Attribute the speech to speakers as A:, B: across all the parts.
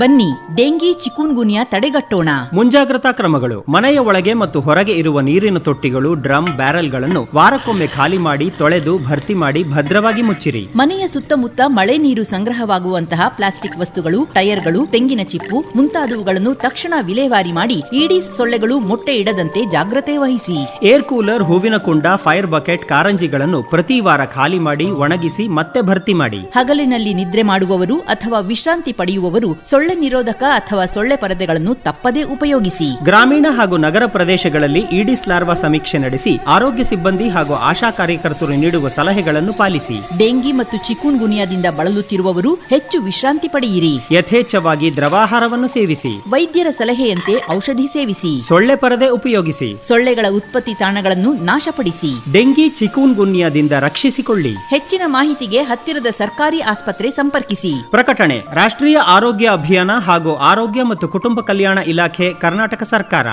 A: ಬನ್ನಿ dengue chikungunya ತಡೆಗಟ್ಟೋಣ.
B: ಮುಂಜಾಗ್ರತಾ ಕ್ರಮಗಳು ಮನೆಯ ಒಳಗೆ ಮತ್ತು ಹೊರಗೆ ಇರುವ ನೀರಿನ ತೊಟ್ಟಿಗಳು ಡ್ರಮ್ ಬ್ಯಾರೆಲ್ಗಳನ್ನು ವಾರಕ್ಕೊಮ್ಮೆ ಖಾಲಿ ಮಾಡಿ ತೊಳೆದು ಭರ್ತಿ ಮಾಡಿ ಭದ್ರವಾಗಿ ಮುಚ್ಚಿರಿ.
A: ಮನೆಯ ಸುತ್ತಮುತ್ತ ಮಳೆ ನೀರು ಸಂಗ್ರಹವಾಗುವಂತಹ ಪ್ಲಾಸ್ಟಿಕ್ ವಸ್ತುಗಳು ಟೈರ್ಗಳು ತೆಂಗಿನ ಚಿಪ್ಪು ಮುಂತಾದವುಗಳನ್ನು ತಕ್ಷಣ ವಿಲೇವಾರಿ ಮಾಡಿ ಈಡೀಸ್ ಸೊಳ್ಳೆಗಳು ಮೊಟ್ಟೆ ಇಡದಂತೆ ಜಾಗ್ರತೆ ವಹಿಸಿ.
B: ಏರ್ ಕೂಲರ್ ಹೂವಿನ ಕುಂಡ ಫೈರ್ ಬಕೆಟ್ ಕಾರಂಜಿಗಳನ್ನು ಪ್ರತಿ ವಾರ ಖಾಲಿ ಮಾಡಿ ಒಣಗಿಸಿ ಮತ್ತೆ ಭರ್ತಿ ಮಾಡಿ.
A: ಹಗಲಿನಲ್ಲಿ ನಿದ್ರೆ ಮಾಡುವವರು ಅಥವಾ ವಿಶ್ರಾಂತಿ ಪಡೆಯುವವರು ಸೊಳ್ಳೆ ನಿರೋಧಕ ಅಥವಾ ಸೊಳ್ಳೆ ಪರದೆಗಳನ್ನು ತಪ್ಪದೇ ಉಪಯೋಗಿಸಿ.
B: ಗ್ರಾಮೀಣ ಹಾಗೂ ನಗರ ಪ್ರದೇಶಗಳಲ್ಲಿ ಈಡಿಸ್ ಲಾರ್ವಾ ಸಮೀಕ್ಷೆ ನಡೆಸಿ ಆರೋಗ್ಯ ಸಿಬ್ಬಂದಿ ಹಾಗೂ ಆಶಾ ಕಾರ್ಯಕರ್ತರು ನೀಡುವ ಸಲಹೆಗಳನ್ನು ಪಾಲಿಸಿ.
A: ಡೆಂಗಿ ಮತ್ತು ಚಿಕುನ್ ಗುನಿಯಾದಿಂದ ಬಳಲುತ್ತಿರುವವರು ಹೆಚ್ಚು ವಿಶ್ರಾಂತಿ ಪಡೆಯಿರಿ.
B: ಯಥೇಚ್ಛವಾಗಿ ದ್ರವಾಹಾರವನ್ನು ಸೇವಿಸಿ.
A: ವೈದ್ಯರ ಸಲಹೆಯಂತೆ ಔಷಧಿ ಸೇವಿಸಿ.
B: ಸೊಳ್ಳೆ ಪರದೆ ಉಪಯೋಗಿಸಿ.
A: ಸೊಳ್ಳೆಗಳ ಉತ್ಪತ್ತಿ ತಾಣಗಳನ್ನು ನಾಶಪಡಿಸಿ.
B: ಡೆಂಗಿ ಚಿಕೂನ್ ಗುನ್ಯಾದಿಂದ ರಕ್ಷಿಸಿಕೊಳ್ಳಿ.
A: ಹೆಚ್ಚಿನ ಮಾಹಿತಿಗೆ ಹತ್ತಿರದ ಸರ್ಕಾರಿ ಆಸ್ಪತ್ರೆ ಸಂಪರ್ಕಿಸಿ.
B: ಪ್ರಕಟಣೆ ರಾಷ್ಟ್ರೀಯ ಆರೋಗ್ಯ ಅಭಿಯಾನ ಹಾಗೂ ಆರೋಗ್ಯ ಮತ್ತು ಕುಟುಂಬ ಕಲ್ಯಾಣ ಇಲಾಖೆ ಕರ್ನಾಟಕ ಸರ್ಕಾರ.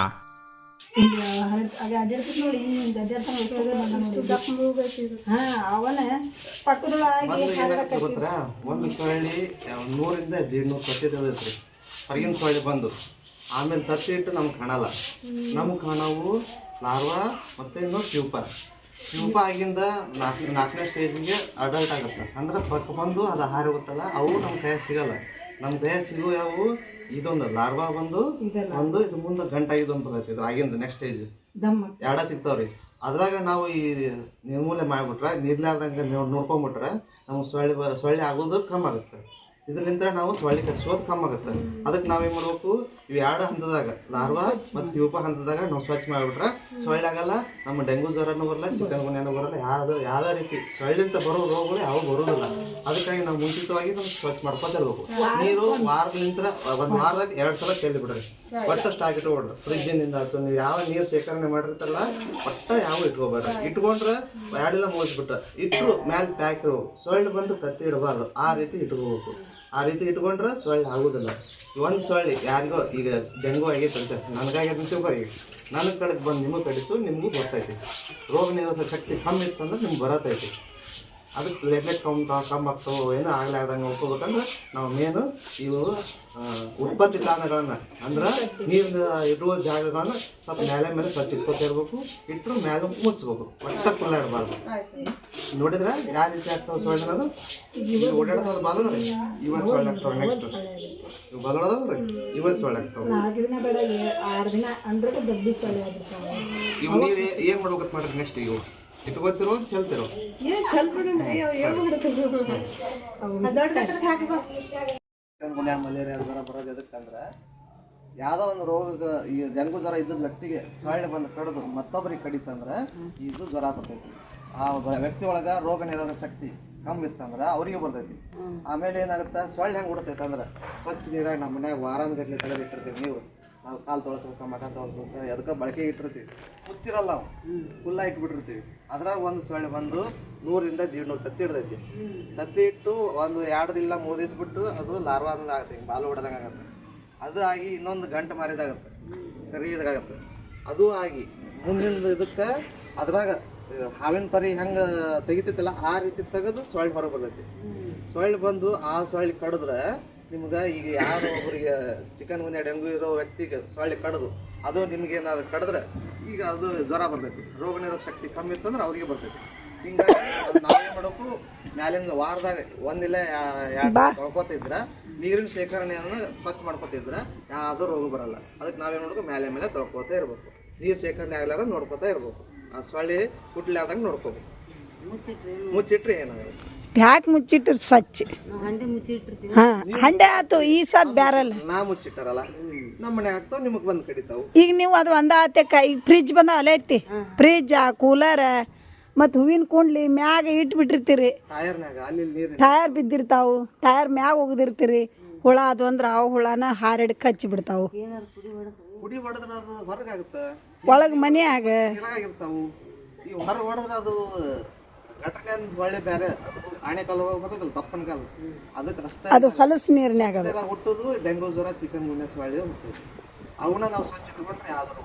C: ಒಂದು ಸೊಳ್ಳಿ ಒಂದ್ ನೂರಿಂದ ದೇಡ್ನೂರು ತತ್ತಿ ತೆಗೆದೈತ್ರಿ ಹೊರಗಿನ ಸೊಳ್ಳಿ ಬಂದು. ಆಮೇಲೆ ತತ್ತಿ ಇಟ್ಟು ನಮ್ಗೆ ಕಾಣಲ್ಲ. ನಮ್ಗೆ ಕಾಣವು ಲಾರ್ವಾ ಮತ್ತೆ ಇನ್ನು ಟ್ಯೂಪರ್ ಟ್ಯೂಪ ಆಗಿಂದ ನಾಲ್ಕು ನಾಲ್ಕನೇ ಸ್ಟೇಜಿಗೆ ಅಡಲ್ಟ್ ಆಗುತ್ತೆ. ಅಂದ್ರೆ ಪಕ್ಕ ಬಂದು ಅದು ಹಾರಿ ಹೋಗುತ್ತಲ್ಲ ಅವು ನಮ್ಮ ಕೈ ಸಿಗಲ್ಲ. ನಮ್ಮ ದೇಹ ಸಿಗುವ ಯಾವು? ಇದೊಂದು ಲಾರ್ವಾ ಬಂದು ಒಂದು ಇದು ಮುಂದೆ ಗಂಟ ಇದು ಅಂತ ಬರ್ತೈತಿ ಆಗಿಂದ ನೆಕ್ಸ್ಟ್ ಸ್ಟೇಜ್ ಎರಡ ಸಿಗ್ತಾವ್ರಿ. ಅದ್ರಾಗ ನಾವು ಈ ನಿರ್ಮೂಲನೆ ಮಾಡಿಬಿಟ್ರೆ ನೀರ್ಲಾರ್ದಂಗೆ ನೋಡ್ಕೊಂಡ್ಬಿಟ್ರೆ ನಮ್ಗೆ ಸೊಳ್ಳೆ ಸೊಳ್ಳೆ ಆಗೋದು ಕಮ್ಮಿ ಆಗುತ್ತೆ. ಇದರಿಂದ ನಾವು ಸೊಳ್ಳೆ ಕಚ್ಚೋದು ಕಮ್ಮಿ ಆಗುತ್ತೆ. ಅದಕ್ಕೆ ನಾವೇನ್ ಮಾಡ್ಬೇಕು? ಇವು ಎರಡು ಹಂತದಾಗ, ಲಾರ್ವಾ ಮತ್ತು ಪ್ಯೂಪ ಹಂತದಾಗ ನಾವು ಸ್ವಚ್ಛ ಮಾಡಿಬಿಟ್ರೆ ಸೊಳ್ಳೆ ಆಗಲ್ಲ, ನಮ್ಮ ಡೆಂಗು ಜ್ವರನೂ ಬರಲ್ಲ, ಚಿಕನ್ ಗುನ್ಯಾನು ಬರಲ್ಲ, ಯಾವ್ದು, ಯಾವುದೇ ರೀತಿ ಸೊಳ್ಳೆಂತ ಬರೋ ರೋಗಗಳು ಯಾವ ಬರೋದಿಲ್ಲ. ಅದಕ್ಕಾಗಿ ನಾವು ಮುಂಚಿತವಾಗಿ ನಾವು ಸ್ವಚ್ಛ ಮಾಡ್ಕೊತಿರ್ಬೇಕು ನೀರು ವಾರದಿಂದ ಒಂದು ವಾರದಾಗ ಎರಡು ಸಲ ಚೆಲ್ಲಿ ಬಿಡ್ರಿ. ಒಟ್ಟು ಸ್ಟಾಕ್ ಇಟ್ಕೊಡ್ರಿ ಫ್ರಿಜ್ಜಿನಿಂದ ಆಯ್ತು, ನೀವು ಯಾವ ನೀರು ಶೇಖರಣೆ ಮಾಡಿರ್ತಾರಲ್ಲ, ಒಟ್ಟ ಯಾವ ಇಟ್ಕೋಬೇಡ್ರಿ. ಇಟ್ಕೊಂಡ್ರೆ ಎರಡಿಲ್ಲ ಮುಗಿಸ್ಬಿಟ್ರೆ, ಇಟ್ರು ಮ್ಯಾಲೆ ಪ್ಯಾಕ್ ಇರ್ಬೇಕು. ಸೊಳ್ಳೆ ಬಂದು ತತ್ತಿ ಇಡಬಾರ್ದು. ಆ ರೀತಿ ಇಟ್ಕೋಬೇಕು. ಆ ರೀತಿ ಇಟ್ಕೊಂಡ್ರೆ ಸೊಳ್ಳೆ ಆಗುದಿಲ್ಲ. ಒಂದು ಸೊಳ್ಳೆ ಯಾರಿಗೋ ಈಗ ಡೆಂಗು ಆಗೈತೆ ಅಂತ ನನಗಾಗ್ಯದ ಅಂತ ತಿಳ್ಕೊರಿ ಈಗ ನನಗೆ ಕಡೆದು ಬಂದು ನಿಮಗೆ ಕಡಿತು, ನಿಮಗೂ ಬರ್ತೈತಿ ರೋಗ ನಿರೋಧಕ ಶಕ್ತಿ ಕಮ್ಮಿ ಇತ್ತು ಅಂದ್ರೆ ನಿಮ್ಗೆ ಬರತೈತಿ. ಅದಕ್ಕೆ ಪ್ಲೇಟ್ಲೆಟ್ ಕೌಂಟ್ ಕಮ್ಮಿ ಏನು ಏನೂ ಆಗ್ಲಾರ್ದಂಗೆ ನೋಡ್ಕೋಬೇಕಂದ್ರೆ ನಾವು ಮೇನು ಇವು ಉತ್ಪತ್ತಿ ತಾಣಗಳನ್ನ. ಅಂದ್ರೆ ನೀರು ಇರುವ ಜಾಗಗಳನ್ನ ಸ್ವಲ್ಪ ಮೇಲೆ ಮೇಲೆ ಸ್ವಚ್ಛ ಇಟ್ಕೊತಾ ಇರ್ಬೇಕು. ಇಟ್ಟರು ಮೇಲೆ ಮುಚ್ಬೇಕು. ಒಟ್ಟ ಕುಲ್ಲ ಇಡಬಾರ್ದು ನೋಡಿದ್ರೆ ಯಾವ ರೀತಿ ಆಗ್ತಾವೆ ಸೊಳ್ಳೆ ಅದು ಇವು ಓಡಾಡ್ತಾವ ಬಾಲ ರೀ. ಇವ ಸೊಳ್ಳೆ ಆಗ್ತಾವೆ ನೆಕ್ಸ್ಟ್ ಇವು ಬದಲಾದವ್ರಿ ಇವ ಸೊಳ್ಳೆ ಆಗ್ತಾವೆ.
D: ನೆಕ್ಸ್ಟ್ ಇವು ಬೇಡ ಮಾಡ್ರಿ ನೆಕ್ಸ್ಟ್ ದಿನ
C: ಏನು ಇಟ್ಕೋತಿರೋ ಮಲೇರಿಯಾ ಜ್ವರ ಬರೋದು ಎದಕ್ಕಂದ್ರೆ ಯಾವುದೋ ಒಂದು ರೋಗ ಈ ಡೆಂಗು ಜ್ವರ ಇದ್ದ ವ್ಯಕ್ತಿಗೆ ಸೊಳ್ಳೆ ಬಂದು ಕಡಿದು ಮತ್ತೊಬ್ಬರಿಗೆ ಕಡಿತಂದ್ರೆ ಇದು ಜ್ವರ ಬರ್ತೈತಿ. ಆ ಬ- ವ್ಯಕ್ತಿ ಒಳಗ ರೋಗ ನಿರೋಧಕ ಶಕ್ತಿ ಕಮ್ಮಿ ಇತ್ತಂದ್ರೆ ಅವರಿಗೆ ಬರ್ತೈತಿ. ಆಮೇಲೆ ಏನಾಗುತ್ತೆ? ಸೊಳ್ಳೆ ಹೆಂಗೆ ಬಿಡ್ತೈತೆ ಅಂದ್ರೆ ಸ್ವಚ್ಛ ನೀರಾಗಿ ನಮ್ಮ ಮನ್ಯಾಗ ವಾರಾಂಗಟ್ಲೆ ತಲೆ ಬಿಟ್ಟಿರ್ತೀವಿ ನೀವು. ನಾವು ಕಾಲು ತೊಳ್ಸ್ಬೇಕು, ಮಠ ತೊಳಸ್ಬೇಕು ಎದಕ್ಕೆ ಬಳಕೆ ಇಟ್ಟಿರ್ತೀವಿ. ಮುಚ್ಚಿರಲ್ಲ ನಾವು ಫುಲ್ಲ ಇಟ್ಬಿಟ್ಟಿರ್ತೀವಿ. ಅದ್ರಾಗ ಒಂದು ಸೊಳ್ಳೆ ಬಂದು ನೂರಿಂದ ನೂರು ತತ್ತಿ ಇಡ್ತೈತಿ ತತ್ತಿ ಇಟ್ಟು ಒಂದು ಎರಡು ದಿನ ಮೂರು ದಿವಸ ಬಿಟ್ಟು ಅದು ಲಾರ್ವಾದ ಆಗುತ್ತೆ ಬಾಲು ಹೊಡೆದಂಗೆ ಆಗುತ್ತೆ. ಅದು ಆಗಿ ಇನ್ನೊಂದು ಗಂಟು ಮಾರಿದಾಗತ್ತೆ, ಕರಿದಾಗತ್ತೆ. ಅದು ಆಗಿ ಮುಂದಿನ ಇದಕ್ಕೆ ಅದ್ರಾಗ ಹಾವಿನ ಪರಿ ಹೆಂಗೆ ತೆಗಿತೈತಲ್ಲ ಆ ರೀತಿ ತೆಗೆದು ಸೊಳ್ಳೆ ಹೊರಗೆ ಬರ್ತೈತಿ. ಸೊಳ್ಳೆ ಬಂದು ಆ ಸೊಳ್ಳೆ ಕಡಿದ್ರೆ ನಿಮ್ಗೆ ಈಗ ಯಾರು ಒಬ್ಬರಿಗೆ ಚಿಕನ್ ಗುನ್ಯಾ ಡೆಂಗು ಇರೋ ವ್ಯಕ್ತಿಗೆ ಸೊಳ್ಳೆ ಕಡ್ದು ಅದು ನಿಮ್ಗೆ ಏನಾದ್ರು ಕಡಿದ್ರೆ ಈಗ ಅದು ಜ್ವರ ಬರ್ತೈತಿ. ರೋಗ ನಿರೋಧಕ ಶಕ್ತಿ ಕಮ್ಮಿ ಇತ್ತಂದ್ರೆ ಅವ್ರಿಗೆ ಬರ್ತೈತಿ. ಹಿಂಗಾಗಿ ಅದು ನಾವೇನ್ ಮಾಡಬೇಕು? ಮ್ಯಾಲಿಂದ ವಾರದಾಗ ಒಂದಿಲ್ಲ ಎರಡು ತೊಳ್ಕೊತಿದ್ರ ನೀರಿನ ಶೇಖರಣೆಯನ್ನು ಸ್ವಚ್ಛ ಮಾಡ್ಕೊತಿದ್ರ ಯಾವ್ದು ರೋಗ ಬರಲ್ಲ. ಅದಕ್ಕೆ ನಾವೇನು ಮಾಡ್ಬೇಕು? ಮ್ಯಾಲೆ ಮೇಲೆ ತೊಳ್ಕೊತಾ ಇರ್ಬೇಕು. ನೀರು ಶೇಖರಣೆ ಆಗ್ಲಾರ ನೋಡ್ಕೊತಾ ಇರ್ಬೇಕು. ಆ ಸೊಳ್ಳೆ ಹುಟ್ಲಾರ್ದಂಗೆ ನೋಡ್ಕೋಬೇಕು. ಮುಚ್ಚಿಟ್ರಿ ಏನಾಗಲ್ಲ.
D: ಯಾಕೆ ಮುಚ್ಚಿಟ್ಟರು ಸ್ವಚ್ಛ. ಹಾ ಹಂಡೆ ಆತು ಈ ಸದ್ ಬ್ಯಾರಲ್ಲ.
C: ನಾ ಮುಚ್ಚಿಟ್ಟಾರಲ್ಲ? ನಮ್ಮ ಮನೆ ಆಗ್ತಾವ ನಿಮಗೆ ಬಂದು ಕಡಿತಾವು.
D: ಈಗ ನೀವು ಅದು ಒಂದ ಆತಕ್ಕ ಈಗ ಫ್ರಿಜ್ ಬಂದ ಅಲೆ ಐತಿ. ಫ್ರಿಜ್ ಕೂಲರ್ ಮತ್ತು ಹೂವಿನ ಕುಂಡ್ಲಿ ಮ್ಯಾಗ ಇಟ್ಬಿಟ್ಟಿರ್ತೀರಿ.
C: ಬಿಟ್ಟಿರ್ತೀರಿ ಅಲ್ಲಿ ನೀರು
D: ಟಯರ್ ಬಿದ್ದಿರ್ತಾವು ಟಯರ್ ಮ್ಯಾಗ ಹೋಗದಿರ್ತೀರಿ. ಹುಳ ಅದು ಅಂದ್ರೆ ಆ ಹುಳನ ಹಾರಡ್ ಕಚ್ಚಿ ಬಿಡ್ತಾವು.
C: ಪುಡಿ ಹೊಡೆದ್ರೆ ಅದು ಹೊರಗಾಗುತ್ತೆ
D: ಒಳಗೆ ಮನ್ಯಾಗ
C: ನೀರಾಗಿರ್ತಾವು ಈ ಹೊರ ಹೊಡೆದ್ರೆ ಅದು ಘಟನೆ ಒಳ್ಳೆ ಬೇರೆ ಆಣೆ ಕಾಲು ಬರ್ತದಲ್ಲ ದಪ್ಪನ ಕಾಲು. ಅದಕ್ಕೆ ಅಷ್ಟೇ
D: ಅದು ಹಲಸು ನೀರಿನ್ಯಾಗ ಅದು.
C: ಹುಟ್ಟೋದು ಡೆಂಗು ಜ್ವರ ಚಿಕನ್ ಗುನ್ಯಾ ಸೊಳ್ಳೆ ಹುಟ್ಟೋದು ಅವನ್ನ ನಾವು ಸ್ವಚ್ಛ ಇಟ್ಕೊಂಡ್ರೆ ಯಾವ್ದು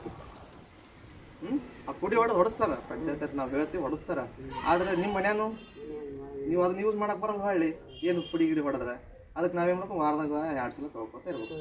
C: ಹ್ಮ್? ಆ ಪುಡಿ ಹೊಡೆದು ಹೊಡಿಸ್ತಾರ ಪಂಚಾಯತ್ ನಾವು ಹೇಳ್ತೀವಿ ಹೊಡಿಸ್ತಾರ ಆದ್ರೆ ನಿಮ್ಮ ಮನ್ಯಾನು ನೀವು ಅದನ್ನ ಯೂಸ್ ಮಾಡಕ್ ಬರಲ್ಲ ಹೊಳ್ಳಿ ಏನು ಪುಡಿ ಗಿಡಿ ಹೊಡೆದ್ರೆ. ಅದಕ್ಕೆ ನಾವೇನು ಮಾಡ್ಬೇಕು? ವಾರದಾಗ ಎರಡು ಸಲ ತೊಳ್ಕೊತ ಇರ್ಬೇಕು.